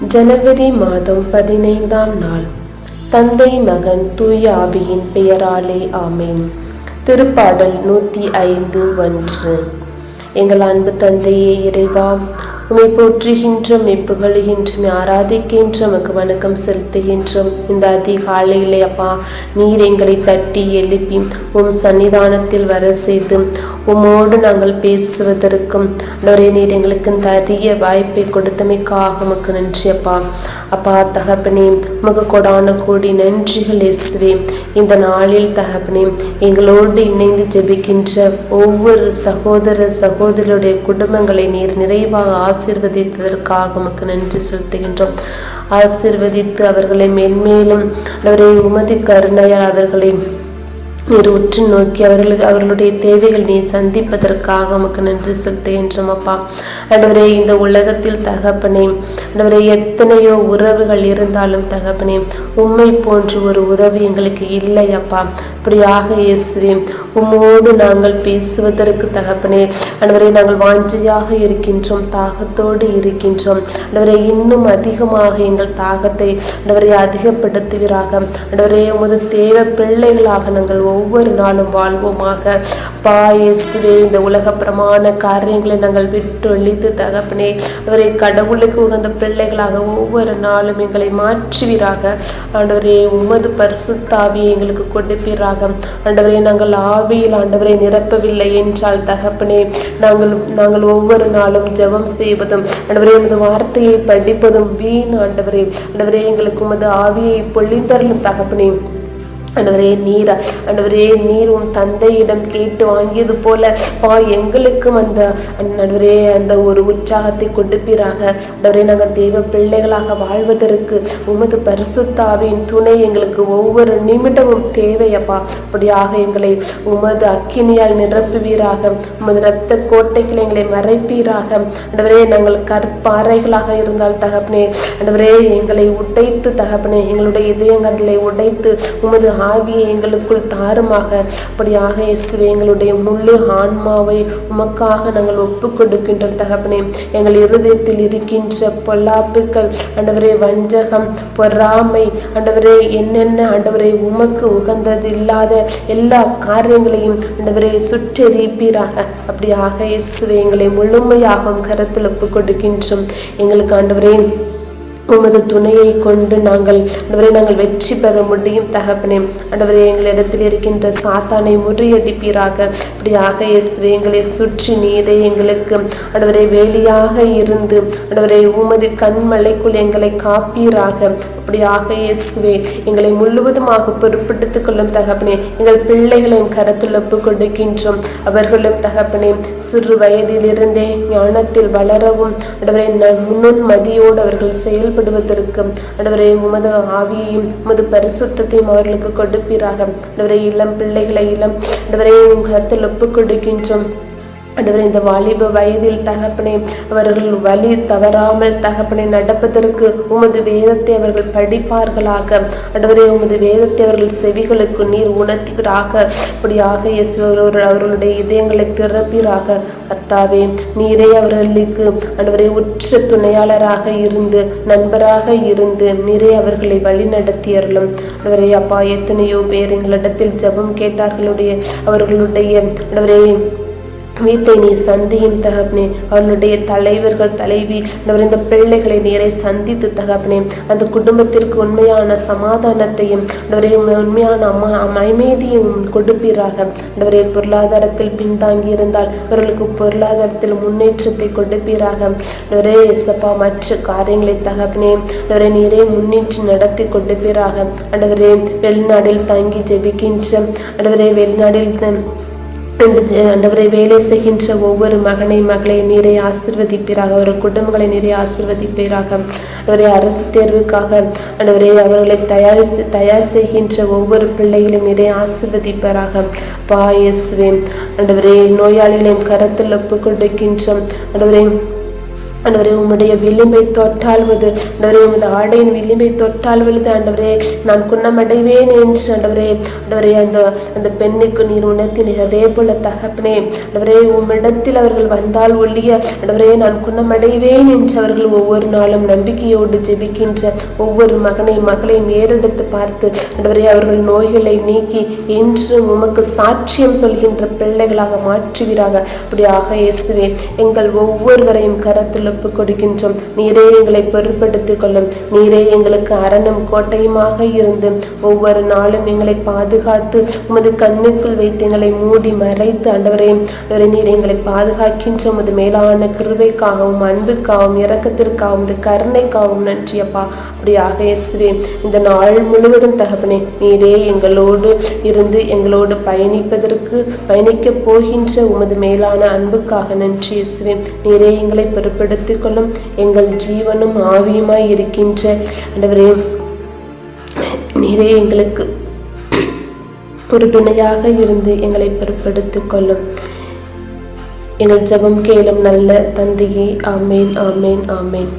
ஜனவரி மாதம் பதினைந்தாம் நாள். தந்தை மகன் தூய ஆவியின் பெயராலே ஆமேன். திருப்பாடல் நூற்றி ஐந்து ஒன்று. எங்கள் அன்பு தந்தையே இறைவா உமை போற்றுகின்றோம் புகழுகின்றோம் ஆராதிக்கின்றோம் உமக்கு வணக்கம் செலுத்துகின்றோம். இந்த அதிகாலையிலே அப்பா நீர் எங்களை தட்டி எழுப்பி உம் சன்னிதானத்தில் வர செய்து உம்மோடு நாங்கள் பேசுவதற்கும் நிறைய நீர் எங்களுக்கு இந்த வாய்ப்பை கொடுத்தமைக்காக உமக்கு நன்றி அப்பா. அப்பா தகப்பனே உமக்கு கொடான கோடி நன்றிகள் இயேசுவே. இந்த நாளில் தகப்பனே எங்களோடு இணைந்து ஜெபிக்கின்ற ஒவ்வொரு சகோதர சகோதரருடைய குடும்பங்களை நீர் நிறைவாக ஆசீர்வதித்ததற்காக உமக்கு நன்றி செலுத்துகின்றோம். ஆசிர்வதித்து அவர்களை மென்மேலும் அவரை உமதி கருணையால் அவர்களை நீர் உற்று நோக்கி அவர்களுக்கு அவர்களுடைய தேவைகள் நீர் சந்திப்பதற்காக உமக்கு நன்றி செலுத்துகின்றோம் அப்பா. அண்டவரே இந்த உலகத்தில் தகப்பனே அண்டவரே எத்தனையோ உறவுகள் இருந்தாலும் தகப்பனே உம்மை போன்று ஒரு உறவு எங்களுக்கு இல்லை அப்பா. அப்படியாக இயேசுவே உம்மோடு நாங்கள் பேசுவதற்கு தகப்பனே ஆண்டவரே நாங்கள் வாஞ்சியாக இருக்கின்றோம் தாகத்தோடு இருக்கின்றோம். ஆண்டவரே இன்னும் அதிகமாக எங்கள் தாகத்தை ஆண்டவரை அதிகப்படுத்துவீராக. ஆண்டவரே உமது தேவ பிள்ளைகளாக நாங்கள் ஒவ்வொரு நாளும் வாழ்வோமாக. பா இயேசுவே இந்த உலக பிரமாண காரியங்களை நாங்கள் விட்டு ஒழித்து தகப்பனே அவரை கடவுளுக்கு உகந்த பிள்ளைகளாக ஒவ்வொரு நாளும் எங்களை மாற்றுவீராக. ஆண்டவரே உமது பரிசுத்தாவியை எங்களுக்கு கொடுப்பீராக. ஆண்டவரே நாங்கள் ஆவியில் ஆண்டவரை நிரப்பவில்லை என்றால் தகப்பனே நாங்கள் நாங்கள் ஒவ்வொரு நாளும் ஜெபம் செய்வதும் ஆண்டவரே உமது வார்த்தையை படிப்பதும் வீண் ஆண்டவரே. ஆண்டவரே எங்களுக்கு உமது ஆவியை பொழிந்தருளும் தகப்பனே. ஆண்டவரே நீர் ஆண்டவரே நீர் உன் தந்தையிடம் கேட்டு வாங்கியது போல பா எங்களுக்கும் அந்த ஆண்டவரே அந்த ஒரு உற்சாகத்தை கொடுப்பீராக. ஆண்டவரே நாங்கள் தெய்வ பிள்ளைகளாக வாழ்வதற்கு உமது பரிசுத்தாவின் துணை எங்களுக்கு ஒவ்வொரு நிமிடமும் தேவையப்பா அப்படியாக எங்களை உமது அக்கினியால் நிரப்புவீராக. உமது இரத்த கோட்டைகளை எங்களை மறைப்பீராக. ஆண்டவரே நாங்கள் கற்பாறைகளாக இருந்தால் தகப்பனே ஆண்டவரே எங்களை உடைத்து தகப்பனே எங்களுடைய இதயங்களை உடைத்து உமது ஆவியை எங்களுக்குள் தாருமாக அப்படியாக இயேசுவே எங்களுடைய முழு ஆன்மாவை உமக்காக நாங்கள் ஒப்பு கொடுக்கின்றோம் தகப்பனே. எங்கள் இருதயத்தில் இருக்கின்ற பொல்லாப்புக்கள் அண்டவரே வஞ்சகம் பொறாமை அண்டவரே என்னென்ன அண்டவரை உமக்கு உகந்தது இல்லாத எல்லா காரியங்களையும் ஆண்டவரே சுற்றெரிப்பீராக அப்படியாக இயேசுவே எங்களை முழுமையாகவும் கருத்தில் ஒப்பு கொடுக்கின்றோம் எங்களுக்கு ஆண்டவரே உமது துணையை கொண்டு நாங்கள் ஆண்டவரே நாங்கள் வெற்றி பெற முடியும் தகப்பனே. ஆண்டவரே எங்களிடத்தில் இருக்கின்ற சாத்தானை முறியடிப்பீராக. இப்படியாக இயேசுவே எங்களை சுற்றி நீரை எங்களுக்கு ஆண்டவரே வேலியாக இருந்து ஆண்டவரே உமது கண்மலைக்குள் எங்களை காப்பீராக. அப்படியாக இயேசுவே எங்களை முழுவதுமாக பொறுப்பெடுத்துக் கொள்ளும் தகப்பனே. எங்கள் பிள்ளைகளையும் கரத்தில் ஒப்பு கொடுக்கின்றோம். அவர்களும் தகப்பனே சிறு வயதிலிருந்தே ஞானத்தில் வளரவும் ஆண்டவரே முன்னுன் மதியோடு அவர்கள் செயல்படுவதற்கு ஆண்டவரே உமது ஆவியையும் உமது பரிசுத்தத்தையும் அவர்களுக்கு கொடுப்பீராக. ஆண்டவரே இளம் பிள்ளைகளை இளம் ஆண்டவரே உங்கள் ஒப்புக் கொடுக்கின்றோம் ஆண்டவரே இந்த வாலிப வயதில் தகப்பனே அவர்கள் வழி தவறாமல் தகப்பனை நடப்பதற்கு உமது வேதத்தை அவர்கள் படிப்பார்களாக. ஆண்டவரே உமது வேதத்தை அவர்கள் செவிகளுக்கு நீர் உணர்த்துவீராக. இப்படியாக இயேசு அவர்களுடைய இதயங்களை திறப்பீராக கர்த்தாவே நீரே அவர்களுக்கு ஆண்டவரே உற்ற துணையாளராக இருந்து நண்பராக இருந்து நீரே அவர்களை வழி நடத்தியறலும் ஆண்டவரே அப்பா எத்தனையோ பேர் எங்களிடத்தில் ஜெபம் கேட்டார்களுடைய அவர்களுடைய ஆண்டவரே வீட்டை நீ சந்தியும் தகப்பனே. அவர்களுடைய தலைவர்கள் தலைவி ஆண்டவரே, இந்த பிள்ளைகளை நீரை சந்தித்து தகப்பனே. அந்த குடும்பத்திற்கு உண்மையான சமாதானத்தையும் உண்மையான அம்மா அமைதியும் கொடுப்பீராக. ஆண்டவரே பொருளாதாரத்தில் பின்தாங்கி இருந்தால் அவர்களுக்கு பொருளாதாரத்தில் முன்னேற்றத்தை கொடுப்பீராக. ஆண்டவரே இசப்பா மற்ற காரியங்களை தகப்பனே அவரை நீரே முன்னேற்றி நடத்தி கொடுப்பீராக. ஆண்டவரே வெளிநாட்டில் தங்கி ஜெபிக்கின்ற ஆண்டவரே வெளிநாட்டில் த- ஆண்டவரை வேலை செய்கின்ற ஒவ்வொரு மகனை மகளை நீரை ஆசிர்வதிப்பீராக. ஒரு குடும்பங்களை நீரை ஆசிர்வதிப்பீராக. அவரை அரசு தேர்வுக்காக. ஆண்டவரே அவர்களை தயார் செ- தயார் செய்கின்ற ஒவ்வொரு பிள்ளைகளையும் நீரை ஆசிர்வதிப்பாராக. பா இயேசுவே ஆண்டவரே நோயாளிகளையும் கரத்தில் ஒப்பு கொடுக்கின்றோம் ஆண்டவரே ஆண்டவரே உம்முடைய விளிம்பை தொட்டாள்வது ஆண்டவரே உமது ஆடையின் விளிம்பை தொட்டாள்வது ஆண்டவரே நான் குணமடைவேன் என்று ஆண்டவரே ஆண்டவரே அந்த அந்த பெண்ணுக்கு நீர் உணர்த்தினீர் அதே போல தகப்பனே ஆண்டவரே உம்மிடத்தில் அவர்கள் வந்தால் ஒழிய ஆண்டவரே நான் குணமடைவேன் என்று அவர்கள் ஒவ்வொரு நாளும் நம்பிக்கையோடு ஜெபிக்கின்ற ஒவ்வொரு மகனை மகளை நேரெடுத்து பார்த்து ஆண்டவரே அவர்கள் நோய்களை நீக்கி என்று உமக்கு சாட்சியம் சொல்கின்ற பிள்ளைகளாக மாற்றுவீராக. அப்படியாக இயேசுவே எங்கள் ஒவ்வொருவரையும் கரத்திலும் ஒப்பு கொடுக்கின்றோம். நீரே எங்களை பொருட்படுத்திக் கொள்ளும். நீரே எங்களுக்கு அரணும் கோட்டையுமாக இருந்து ஒவ்வொரு நாளும் எங்களை பாதுகாத்து உமது கண்ணுக்குள் வைத்து எங்களை மூடி மறைத்து ஆண்டவரே ஆண்டவரே நீர் எங்களை பாதுகாக்கின்ற உமது மேலான கிருபைக்காகவும் அன்புக்காகவும் இரக்கத்திற்காகவும் கருணைக்காகவும் நன்றியப்பா. அப்படியாக இயேசுவே இந்த நாள் முழுவதும் தகப்பனே நீரே எங்களோடு இருந்து எங்களோடு பயணிப்பதற்கு பயணிக்கப் போகின்ற உமது மேலான அன்புக்காக நன்றி இயேசுவே. நீரே எங்களை பொருட்படுத்திக் கொள்ளும் எங்கள் ஜீவனும் ஆவியுமாய் இருக்கின்ற ஆண்டவரே நீரே எங்களுக்கு ஒரு துணையாக இருந்து எங்களை பொருட்படுத்திக் கொள்ளும். எங்கள் ஜெபம் கேளும் நல்ல தந்தையே ஆமேன் ஆமேன் ஆமேன்.